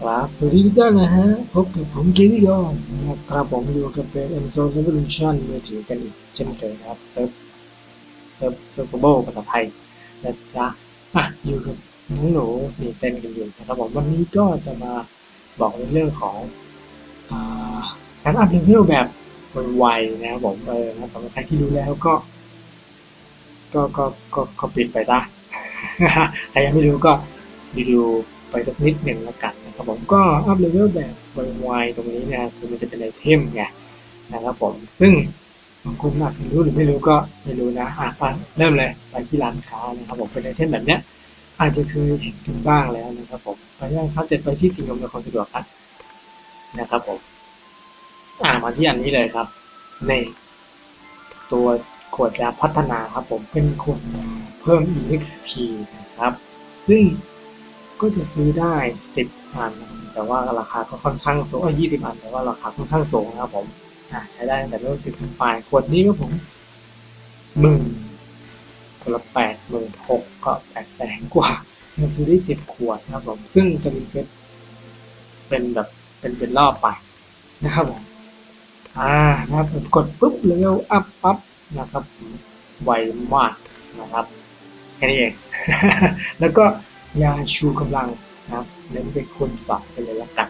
ครับสวัสดีทุกท่านนะฮะพบกับผมเกที่ยอนนะครับผมอยู่กับเป็น e n z o Revolution มือถือกันอีกเช่นเคยนะครับเซิร์ฟเซิร์ฟเซิร์ฟโบภาษาไทยนะจ๊ะอะอยู่กับน้องหนูนี่เต้นกันอยู่นะครับผมวันนี้ก็จะมาบอกในเรื่องของอ่าการอัพเลเวลแบบไวๆนะครับผมเออนะสำหรับใครที่รู้แล้วก็ ก็ก็ก็ก็ปิดไปได้ใครยังไม่รู้ก็ดูๆไปสักนิดหนึ่งแล้วกันนะ ครับผมก็อัพเลเวลแบบไวๆตรงนี้เนี่ยคือมันจะเป็นไอเทมไงนะครับผมซึ่งบางคนอาจจะรู้หรือไม่รู้ก็ไม่รู้นะอะไปเริ่มเลยไปที่ร้านค้านะครับผมเป็นไอเทมแบบเนี้ยอาจจะเคยเห็นกันบ้างแล้วนะครับผมไปย่างชัดเจนไปที่สิ่งอำนวยความสะดวกครับนะครับผมอ่ามาที่อันนี้เลยครับในตัวขวดยาพัฒนาครับผมเป็นขวดเพิ่ม EXP นะครับ ซึ่งก็จะซื้อได้ 10 อัน แต่ว่าราคาก็ค่อนข้างสูง20อัน แต่ว่าราคาค่อนข้างสูงนะครับผมอ่าใช้ได้แต่เริ่มสิบขึ้นไปขวดนี้ครับผมหมื่นคนละแปดหมื่นหกก็แปดแสนกว่ามันซื้อได้สิบขวดนะครับผมซึ่งจะมีเพชรเป็นแบบเป็นเป็นรอบไปนะครับผมอ่านะครับผมกดปุ๊บเลเวลอัพปั๊บนะครับไวมากนะครับแค่นี้เอง แล้วก็ยาชูกำลัง นะครับเน้นเป็นคนสับไปเลยละกัน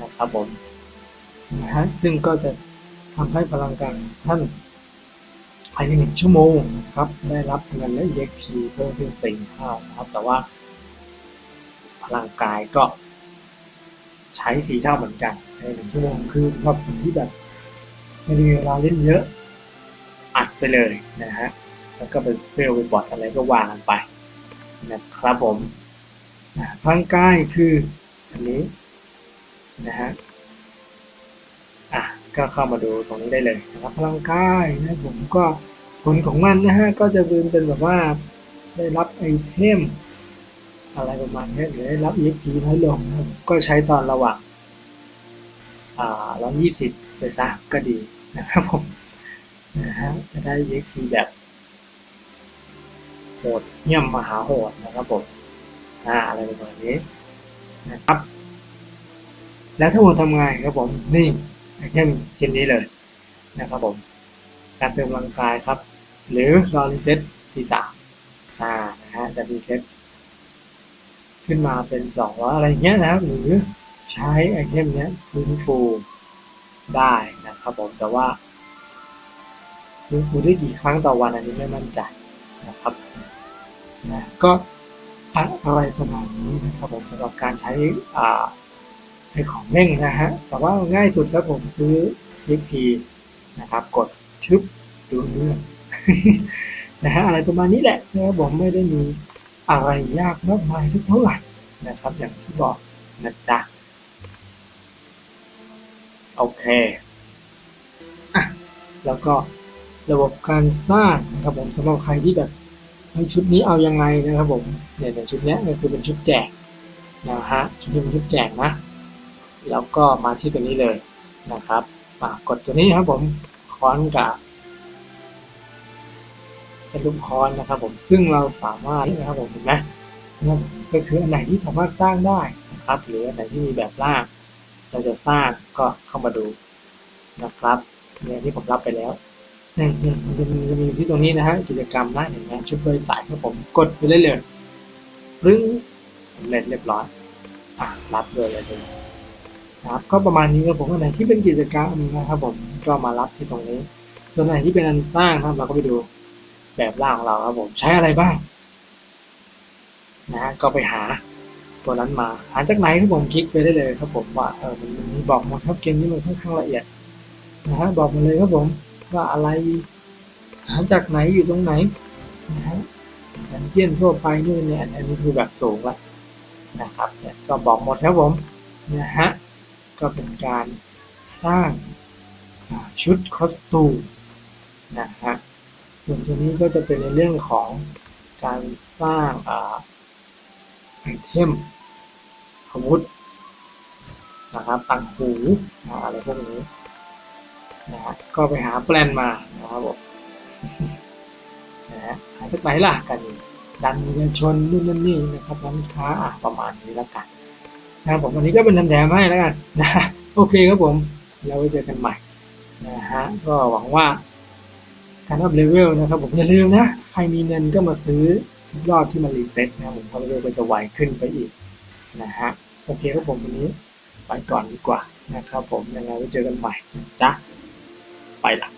นะครับผมนะฮะซึ่งก็จะทำให้พลังกายท่านภายในหนึ่งชั่วโมงนะครับ ได้รับเงินและ EXP เพิ่มขึ้นสี่เท่านะครับ แต่ว่า พลังกายก็ใช้สีเท่าเหมือนกันในหนึ่งชั่วโมงคือสำหรับคนที่แบบไม่มีเวลาเล่นเยอะอัดไปเลยนะฮะแล้วก็ไปเฟลไปบอดอะไรก็วางกันไปนะครับผม อ่าพลังกายคืออันนี้นะฮะอะก็เข้ามาดูตรงนี้ได้เลยนะครับพลังกายนะผมก็ผลของมันนะฮะก็จะเป็นเป็นแบบว่าได้รับไอเทมอะไรประมาณนี้หรือได้รับ EXP น้อยลงนะก็ใช้ตอนระหว่างอ่าร้อยยี่สิบไปซะก็ดีนะครับผมนะฮะจะได้ EXP แบบโหดเยี่ยมมหาโหดนะครับผม อ่าอะไรประมาณนี้นะครับ แล้วทั้งหมดทำไงครับผมนี่ไอเทมชิ้นนี้เลยนะครับผมการเติมพลังกายครับ หรือรอรีเซ็ตที่สามอ่านะฮะจะรีเซตขึ้นมาเป็นสองร้อยอะไรเงี้ยนะครับหรือใช้ไอเทมเนี้ยฟื้นฟูได้นะครับผมแต่ว่าฟื้นฟูได้กี่ครั้งต่อวันอันนี้ไม่มั่นใจนะครับนะก็ อะไรประมาณนี้นะครับผมสำหรับการใช้อ่าไอของเร่งนะฮะแต่ว่าง่ายสุดครับผมซื้อ XP นะครับ กดชึบดูเรื่องนะฮะอะไรประมาณนี้แหละนะครับผมไม่ได้มีอะไรยากมากมายสักเท่าไหร่นะครับ อย่างที่บอกนะจ๊ะโอเคอะแล้วก็ระบบการสร้างนะครับผมสำหรับใครที่แบบ เฮ้ชุดนี้เอายังไงนะครับผมเนี่ยในชุดเนี้ยก็คือเป็นชุดแจกนะฮะชุดนี้เป็นชุดแจกนะแล้วก็มาที่ตัวนี้เลยนะครับอะกดตัวนี้ครับผมค้อนกับเป็นลูกคอนนะครับผมซึ่งเราสามารถนะครับผมเห็นไหมนะครับก็คืออันไหนที่สามารถสร้างได้นะครับ หรืออันไหนที่มีแบบล่างเราจะสร้างก็เข้ามาดูนะครับเนี่ยที่ผมรับไปแล้ว นี่นี่มันจะมีจะมีที่ตรงนี้นะฮะกิจกรรมนะเห็นไหมชุดบริสายครับผมกดไปได้เลยรึงสำเร็จเรียบร้อยอะรับเลยเลยนะครับก็ประมาณนี้ครับผมอันไหนที่เป็นกิจกรรมนะครับผมก็มารับที่ตรงนี้ ส่วนไหนที่เป็นอันสร้างครับเราก็ไปดูแบบล่างของเราครับผมใช้อะไรบ้างนะฮะก็ไปหาตัวนั้นมาหาจากไหนครับผมคลิกไปได้เลยครับผมว่าเออมันมันมีบอกหมดครับเกมนี้มันค่อนข้างละเอียดนะฮะบอกมาเลยครับผม ว่าอะไร หาจากไหนอยู่ตรงไหนนะฮะดันเจียนทั่วไปนู่นเนี่ยอันนี้คือแบบสูงละนะครับเนี่ยก็บอกหมดครับผมนะฮะก็เป็นการสร้างชุดคอสตูมนะฮะส่วนตัวนี้ก็จะเป็นในเรื่องของการสร้างอ่าไอเทมอาวุธนะครับต่างหูอะไรพวกนี้ นะฮะก็ไปหาแปลนมานะครับผมนะฮะหาจากไหนล่ะกันดันเงินชนนู่นนั่นนี่นะครับร้านค้าอะประมาณนี้แล้วกันนะครับผมวันนี้ก็เป็นแถมให้แล้วกันนะโอเคครับผมแล้วไว้เจอกันใหม่นะฮะก็หวังว่าการอัพเลเวลนะครับผมอย่าลืมนะ ใครมีเงินก็มาซื้อทุกรอบที่มันรีเซ็ตนะครับผมเพราะเลเวลก็จะไวขึ้นไปอีกนะฮะโอเคครับผมวันนี้ไปก่อนดีกว่านะครับผมยังไงไว้เจอกันใหม่จ๊ะ ไปละ